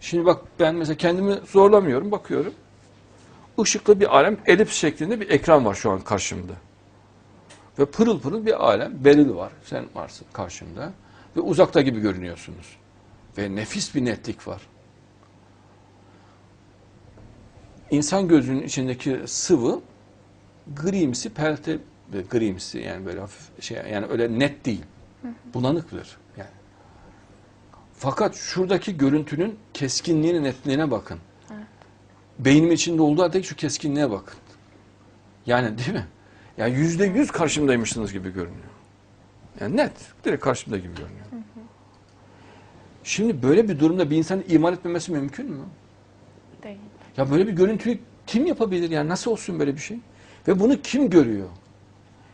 Şimdi bak ben mesela kendimi zorlamıyorum, bakıyorum. Işıklı bir alem, elips şeklinde bir ekran var şu an karşımda. Ve pırıl pırıl bir alem, Beril var, sen varsın karşımda. Ve uzakta gibi görünüyorsunuz. Ve nefis bir netlik var. İnsan gözünün içindeki sıvı grimsi, pelte, grimsi yani böyle hafif şey yani öyle net değil. Bulanıktır yani. Fakat şuradaki görüntünün keskinliğine, netliğine bakın. Beynimin içinde olduğu halde şu keskinliğe bakın. Yani değil mi? Yani yüzde yüz karşımdaymışsınız gibi görünüyor. Yani net, direkt karşımda gibi görünüyor. Şimdi böyle bir durumda bir insanın iman etmemesi mümkün mü? Değil. Ya böyle bir görüntüyü kim yapabilir? Yani nasıl olsun böyle bir şey? Ve bunu kim görüyor?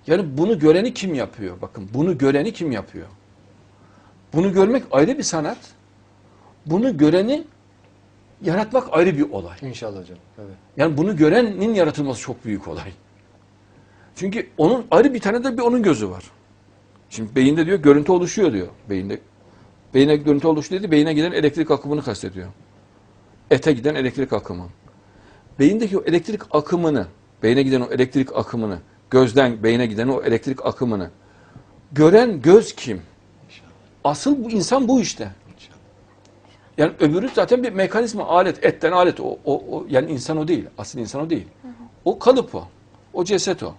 Yani bunu göreni kim yapıyor? Bakın bunu göreni kim yapıyor? Bunu görmek ayrı bir sanat. Bunu göreni yaratmak ayrı bir olay. İnşallah hocam. Evet. Yani bunu görenin yaratılması çok büyük olay. Çünkü onun ayrı bir tane de bir onun gözü var. Şimdi beyinde diyor görüntü oluşuyor diyor. Beyinde beyine görüntü oluşuyor dedi. Beyine giden elektrik akımını kastediyor. Ete giden elektrik akımı. Beyindeki o elektrik akımını, beyne giden o elektrik akımını, gözden beyne giden o elektrik akımını gören göz kim? İnşallah. Asıl bu insan bu işte. Yani öbürü zaten bir mekanizma, alet, etten alet. O, o, o, yani insan o değil. Asıl insan o değil. O kalıp o. O ceset o.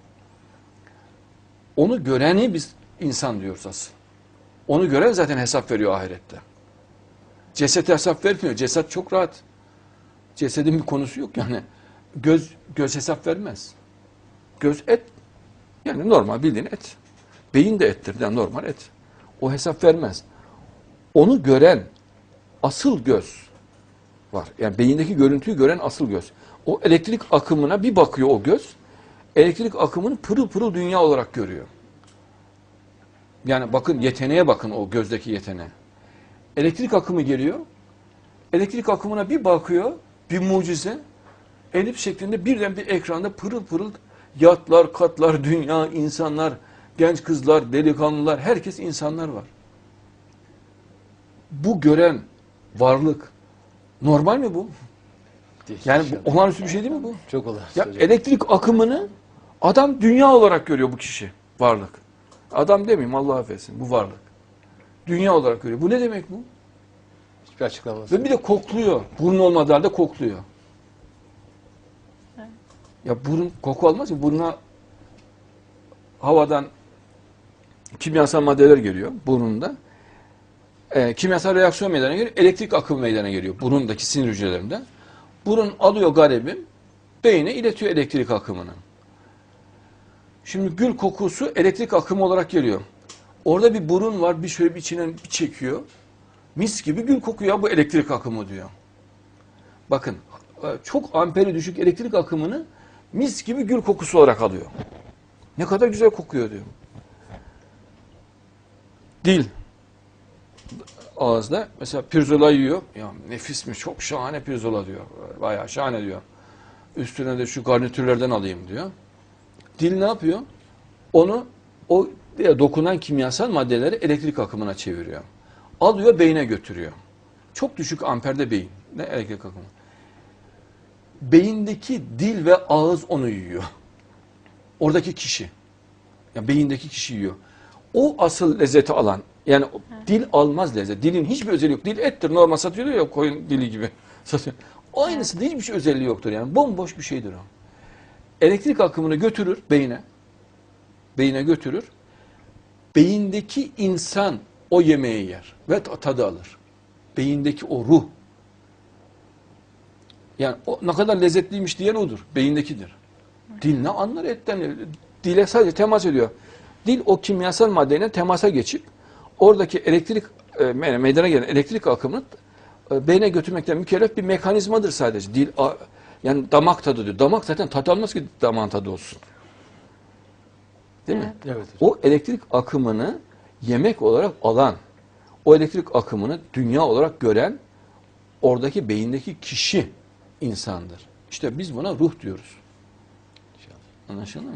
Onu göreni biz insan diyoruz asıl. Onu gören zaten hesap veriyor ahirette. Ceset hesap vermiyor. Ceset çok rahat. Cesedin bir konusu yok yani. Göz göz hesap vermez. Göz et. Yani normal bildiğin et. Beyin de ettir. Yani normal et. O hesap vermez. Onu gören asıl göz var. Yani beyindeki görüntüyü gören asıl göz. O elektrik akımına bir bakıyor o göz. Elektrik akımını pırıl pırıl dünya olarak görüyor. Yani bakın yeteneğe bakın o gözdeki yeteneğe. Elektrik akımı geliyor. Elektrik akımına bir bakıyor. Bir mucize. Elip şeklinde birden bir ekranda pırıl pırıl yatlar, katlar, dünya, insanlar, genç kızlar, delikanlılar, herkes insanlar var. Bu gören varlık normal mi bu? Değil. Yani bu olağanüstü bir şey değil mi bu? çok olağanüstü Ya hocam. elektrik akımını adam dünya olarak görüyor bu kişi, varlık. Adam demeyeyim Allah affetsin bu varlık. Dünya olarak görüyor. Bu ne demek bu? Hiçbir açıklaması. Ve bir de kokluyor. Burun olmadığı halde kokluyor. Evet. Ya burun koku almaz mı? Buruna havadan kimyasal maddeler geliyor burnunda. Ee, kimyasal reaksiyon meydana geliyor. Elektrik akımı meydana geliyor burundaki sinir hücrelerinde. Burun alıyor garibim. Beyne iletiyor elektrik akımını. Şimdi gül kokusu elektrik akımı olarak geliyor. Orada bir burun var. Bir şöyle bir içine bir çekiyor. Mis gibi gül kokuyor bu elektrik akımı diyor. Bakın e, çok amperi düşük elektrik akımını mis gibi gül kokusu olarak alıyor. Ne kadar güzel kokuyor diyor. Dil ağızda mesela pirzola yiyor. Ya nefis mi çok şahane pirzola diyor. Bayağı şahane diyor. Üstüne de şu garnitürlerden alayım diyor. Dil ne yapıyor? Onu o dokunan kimyasal maddeleri elektrik akımına çeviriyor. Alıyor beyne götürüyor. Çok düşük amperde beyin. Ne elektrik akımı? Beyindeki dil ve ağız onu yiyor. Oradaki kişi. Ya beyindeki kişi yiyor. O asıl lezzeti alan. Yani o dil almaz lezzet. Dilin hiçbir özelliği yok. Dil ettir. Normal satılıyor ya koyun dili gibi. Satıyor. Aynısı da hiçbir şey özelliği yoktur yani. Bomboş bir şeydir o. Elektrik akımını götürür beyine. Beyine götürür. Beyindeki insan o yemeği yer ve ta- tadı alır. Beyindeki o ruh. Yani o ne kadar lezzetliymiş diyen odur. Beyindekidir. Dil ne anlar etten? Dile sadece temas ediyor. Dil o kimyasal maddeyle temasa geçip oradaki elektrik e, me- meydana gelen elektrik akımını e, beyne götürmekten mükellef bir mekanizmadır sadece. Dil a- yani damak tadı diyor. Damak zaten tat almaz ki damağın tadı olsun. Değil mi? Evet. Evet hocam. O elektrik akımını yemek olarak alan, o elektrik akımını dünya olarak gören oradaki beyindeki kişi insandır. İşte biz buna ruh diyoruz. İnşallah. Anlaşıldı mı?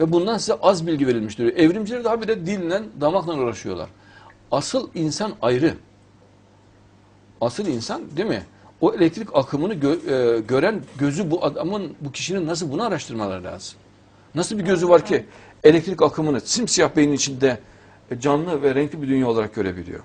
Ve bundan size az bilgi verilmiştir. Evrimciler daha bir de dille, damakla uğraşıyorlar. Asıl insan ayrı. Asıl insan değil mi? o elektrik akımını gö- e, gören gözü bu adamın, bu kişinin nasıl bunu araştırmaları lazım. Nasıl bir gözü var ki elektrik akımını simsiyah beynin içinde canlı ve renkli bir dünya olarak görebiliyor.